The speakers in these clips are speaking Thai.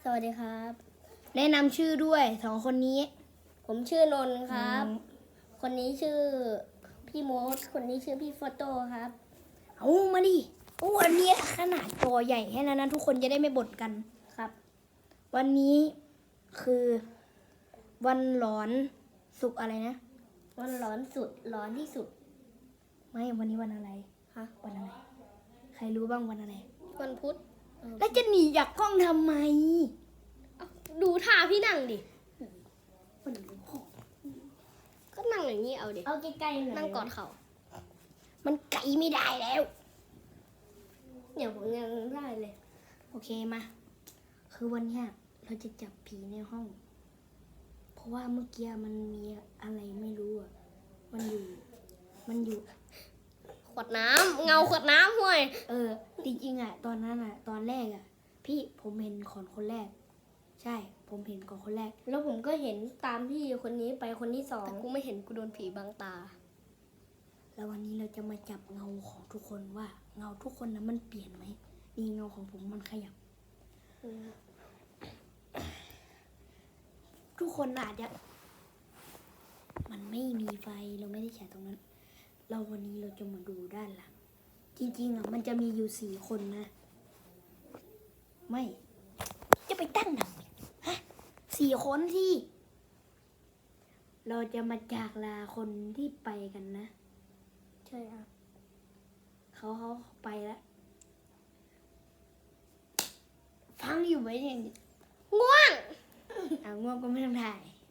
สวัสดีครับ แนะนำชื่อด้วยสองคนนี้ ผมชื่อนนท์ครับอืมคนนี้ชื่อพี่โมดคนนี้ชื่อพี่โฟโต้ครับ เอามาดิโอ้อันนี้ขนาดจอใหญ่แค่นั้นนะทุกคนจะได้ไม่บ่นกันครับ วันนี้คือวันหลอนสุกร์อะไรนะ วันร้อนสุดร้อนที่สุด ไม่วันนี้วันอะไรฮะวันอะไร ใครรู้บ้างวันอะไร วันพุธ แล้วจะหนีจากกล้องทำไม ดูท่าพี่นั่งดิ ก็นั่งอย่างนี้เอาดิ เอาใกล้ๆหน่อยนั่งกอดเขา มันไกลไม่ได้แล้ว เนี่ยผมยังได้เลย โอเคมา คือวันเนี้ยเราจะจับผีในห้อง เพราะว่าเมื่อกี้มันมีอะไรไม่รู้อะ มันอยู่ มันอยู่ ขวดน้ำเงาขวดน้ำห่วย เออ จริงๆอะ ตอนนั้นอะ ตอนแรกอะ พี่ผมเห็นขอนคนแรก ใช่ ผมเห็นก่อนคนแรก แล้วผมก็เห็นตามพี่คนนี้ไปคนที่สองแต่กูไม่เห็นกูโดนผีบังตา แล้ววันนี้เราจะมาจับเงาของทุกคนว่า เงาทุกคนนะมันเปลี่ยนไหมนี่เงาของผมมันขยับ ทุกคนอาจจะ มันไม่มีไฟเราไม่ได้ฉายตรงนั้น เราวันนี้เราจะมาดูด้านหลัง จริงๆอะมันจะมีอยู่สี่คนนะ ไม่ จะไปตั้งทำไมฮะสี่คนที่ เราจะมาจากลาคนที่ไปกันนะ ใช่ครับเขาเขาไปแล้วฟังอยู่ไหมเนี่ยง่วงอะง่วงก็ไม่ต้องถ่ายจบ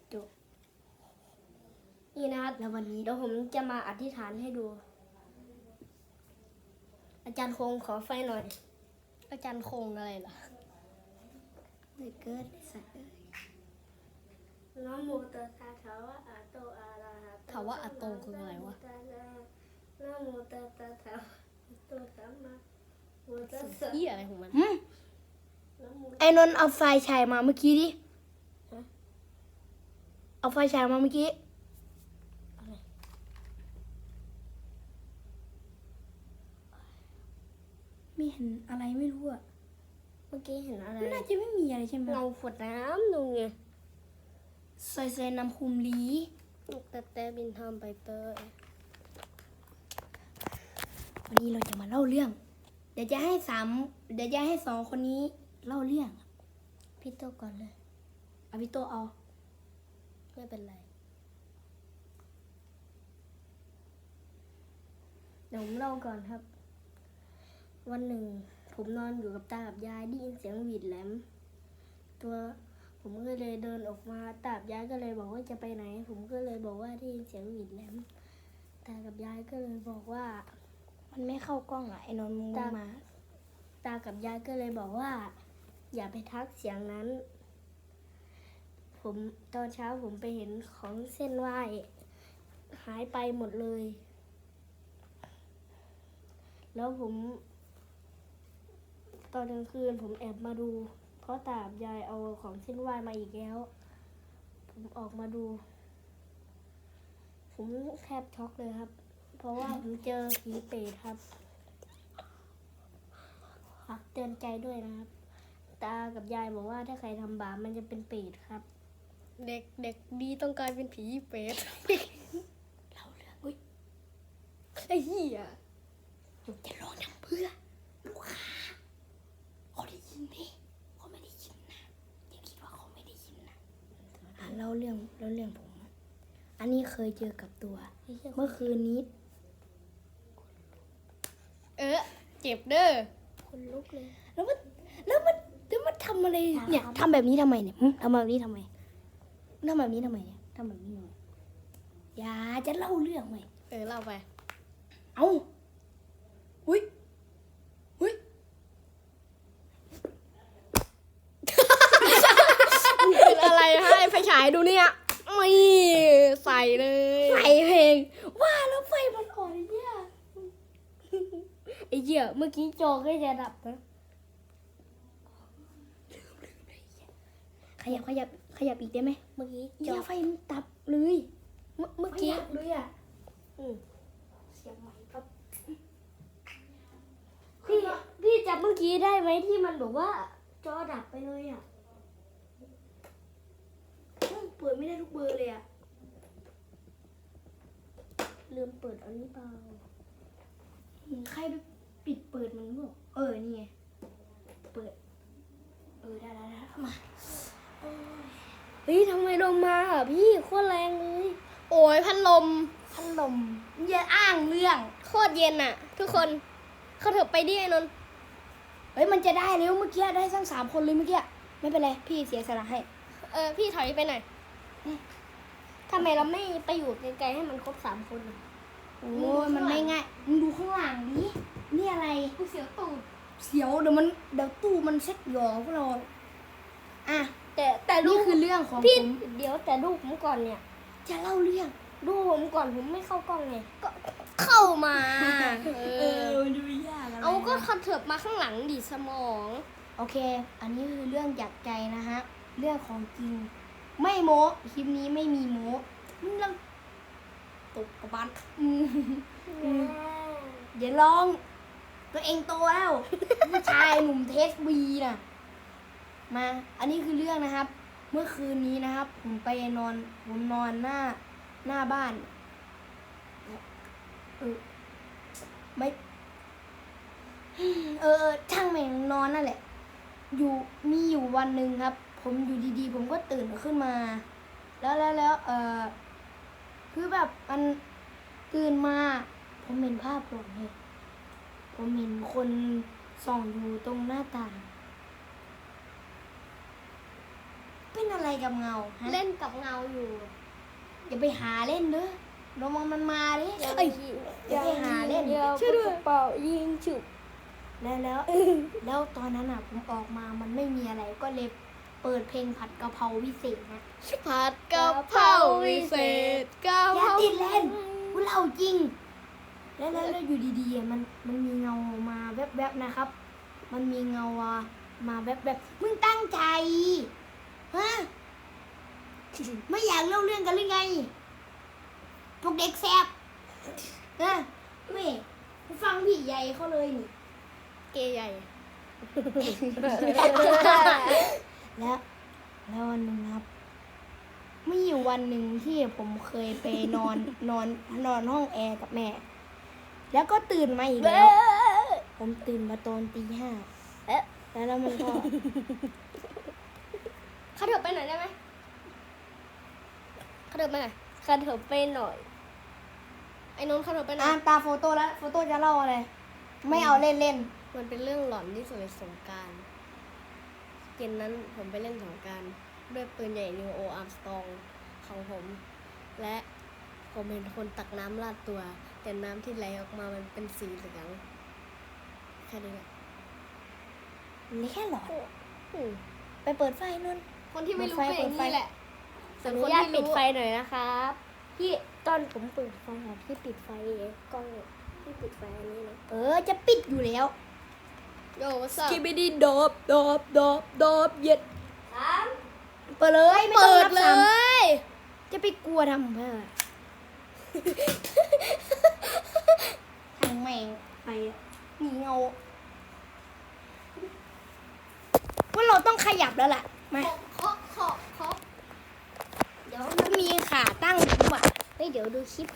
นี่นะครับแล้ววันนี้เดี๋ยวผมจะมาอธิษฐานให้ดู อาจารย์คงขอไฟหน่อย อาจารย์คงอะไรล่ะเกิดเกิดไอ้สัตว์เอ้ยนะโมตัสสะภะวะอะโตอะระหะโตภาวะอะโตคืออะไรวะนะโมตัสสะภะวะอะโตสัมมาโมตัสสะเหี้ยอะไรของมันหืมนะโมไอ้นนท์เอาไฟฉายมาเมื่อกี้ดิฮะเอาไฟฉายมาเมื่อกี้ อะไร ไม่เห็นอะไรไม่รู้อะเมื่อกี้เห็นอะไรมันน่าจะไม่มีอะไรใช่ไหมเงาขวดน้ำดูไงซอยเซนนำคุมลีแต่แต่บินทำไปเตยวันนี้เราจะมาเล่าเรื่อง เดี๋ยวจะให้สามเดี๋ยวจะให้สองคนนี้เล่าเรื่อง พี่โตก่อนเลยเอาพี่โตเอา ไม่เป็นไร เดี๋ยวผมเล่าก่อนครับ วันหนึ่ง ผมนอนอยู่กับตากับยายได้ยินเสียงหวีดแหลม ตัวผมก็เลยเดินออกมาตากับยายก็เลยบอกว่าจะไปไหน ผมก็เลยบอกว่าได้ยินเสียงหวีดแหลมตากับยายก็เลยบอกว่า มันไม่เข้ากล้องอะไอ้นนท์มึงลงมา ตากับยายก็เลยบอกว่า อย่าไปทักเสียงนั้น ผมตอนเช้าผมไปเห็นของเส้นไหว้หายไปหมดเลย แล้วผม ตอนกลางคืนผมแอบมาดู เพราะตากับยายเอาของเส้นไหว้มาอีกแล้ว ผมออกมาดู ผมแทบช็อกเลยครับ เพราะว่าผมเจอผีเปรตครับฝากเตือนใจด้วยนะครับ ตากับยายบอกว่าถ้าใครทำบาปมันจะเป็นเปรตครับ เด็กเด็กดีต้องกลายเป็นผีเปรตเล่าเรื่องอุ้ยไอ้เหี้ยจะลองทำเพื่อลูกค้าเขาได้ยินไหมเขาไม่ได้ยินนะอย่าคิดว่าเขาไม่ได้ยินนะอะ เล่าเรื่องเล่าเรื่องผม อันนี้เคยเจอกับตัว เมื่อคืนนี้ เออเจ็บเด้อคนลุกเลย แล้วมันแล้วมันแล้วมันทำอะไรเนี่ยทำแบบนี้ทำไมเนี่ยหึทำแบบนี้ทำไมทำแบบนี้ทำไมเนี่ยทำแบบนี้ทำไมอย่าจะเล่าเรื่องไหมเออเล่าไป เอ้าอุ้ยอุ้ย เป็นอะไรให้ไฟฉายดูเนี่ยไม่ใส่เลยไฟเพลง ว่าแล้วไฟมันอ่อนเนี่ยไอ้เหี้ยเมื่อกี้จอก็จะดับนะขยับขยับขยับอีกได้ไหมเมื่อกี้จจออไฟมันดับเลยเมื่อเมื่อขกี้ยับเลยอะอืมเสียงใหม่ครับพี่พี่จับเมื่อกี้ได้ไหมที่มันบอกว่าจอดับไปเลยอะ เปิดไม่ได้ทุกเบอร์เลยอะลืมเปิดอันนี้เปล่าอืมใครไปปิดเปิดมันบอกเออนี่ไงเปิด เออได้ได้ได้เอามาเฮ้ยทำไมลงมาอะพี่โคตรแรงเลย โอ้ยพัดลมพัดลมอย่าอ้างเรื่อง โคตรเย็นอะทุกคนเขาเถอะไปดิไอ้นนท์เฮ้ยมันจะได้แล้วเมื่อกี้ได้ทั้งสามคนเลยเมื่อกี้ไม่เป็นไรพี่เสียสละให้ เออพี่ถอยไปหน่อย ทำไมเราไม่ไปอยู่ไกลๆให้มันครบสามคนอะโอ้ยมันไม่ง่ายมึงดูข้างหลังดินี่อะไร กูเสียวตูดเสียวเดี๋ยวมันเดี๋ยวตู้มันเซ็ตหยอพวกเราอะแต่แต่ดูนี่คือเรื่องของพี่ผมเดี๋ยวแต่ดูผมก่อนเนี่ยจะเล่าเรื่องดูผมก่อนผมไม่เข้ากล้องไงก็เข้ามา เอเอออมันจะไม่ยากอะไรเอาก็เขาเถิบมาข้างหลังดิสมอง โอเค อันนี้คือเรื่องจากใจนะฮะ เรื่องของจริง ไม่โม้คลิปนี้ไม่มีโม้มึงลองตกกระบันอืมเดี๋ยวลอง ตัวเองโตแล้วผู้ชายหนุ่มเทสบีน่ะ มา อันนี้คือเรื่องนะครับ เมื่อคืนนี้นะครับ ผมไปนอน ผมนอนหน้าหน้าบ้านเออไม่ เออเออช่างแม่งนอนนั่นแหละ อยู่มีอยู่วันหนึ่งครับ ผมอยู่ดีๆ ผมก็ตื่นขึ้นมา แล้วแล้วแล้วเออคือแบบมันตื่นมา ผมเห็นภาพหลอนเลยผมเห็นคนส่องอยู่ตรงหน้าต่าง เป็นอะไรกับเงาฮะเล่นกับเงาอยู่อย่าไปหาเล่นเด้อระวังมันมาดิอย่าเอ้ยยิงอย่าไปหาเล่นอย่าช่วยด้วยกระเป๋ายิงฉุบแล้วแล้วแล้วตอนนั้นอะผมออกมามันไม่มีอะไรก็เลย เปิดเพลงผัดกะเพราวิเศษนะผัดกะเพราวิเศษกะอเพย่าราติดเล่นกูเล่าจริง แล้วแล้วแล้วอยู่ดีๆอะมันมันมีเงามาแวบๆนะครับ มันมีเงาอะมาแวบๆมึงตั้งใจฮะไม่อยากเล่าเรื่องกันหรือไงพวกเด็กแซบนะไม่กูฟังพี่ใหญ่เขาเลยนี่ เกย์ใหญ่ แล้วแล้ววันหนึ่งครับมีอยู่วันหนึ่งที่ผมเคยไปนอน นอนนอนห้องแอร์กับแม่ แล้วก็ตื่นมาอีกแล้ว ผมตื่นมาตอนตีห้าเอ๊ะแล้วแล้วมันก็เขาเถิบไปหน่อยได้ไหมเขาเถิบไปหน่อยคันเถอะไปหน่อย ไอ้นนท์เขาเถิบไปหน่อ่าอย ตาโฟโต้แล้วโฟโต้จะเล่าอะไร ไม่เอาเล่นเล่นมันเป็นเรื่องหลอนที่สุดในสงกรารเย็นนั้นผมไปเล่นสงกรารด้วยปืนใหญ่นิวโออาร์มสตองของผม และผมเห็นคนตักน้ำลาดตัว แต่น้ำที่ไหลออกมามันเป็นสีเหลืองแค่นี้แหละนี่แค่หลอนอืมไปเปิดไฟนุ่น คนที่ไม่รู้เปิดไฟเป็นอย่างเปิดไฟนี้แหละขส่อวนอนุคนญาตที่ปิดรู้ไฟหน่อยนะครับพี่ตอนผมเปิดไฟอะพี่ปิดไฟกล้องเนี่ยพี่ปิดไฟอันนี้นะเออจะปิดอยู่แล้ว โยวัสกิบดีดอบดอบดอบดอบเย็ดเปิดเลยไม่ต้องเปิดนับเลสามย จะไปกลัวทำเพื่อทางแมงไปอะมีเงาว่าเราต้องขยับแล้วล่ะมาเคาะเคาะเคาะเดี๋ยวมันมีขาตั้งอยู่ว่ะเฮ้ยเดี๋ยวดูคลิป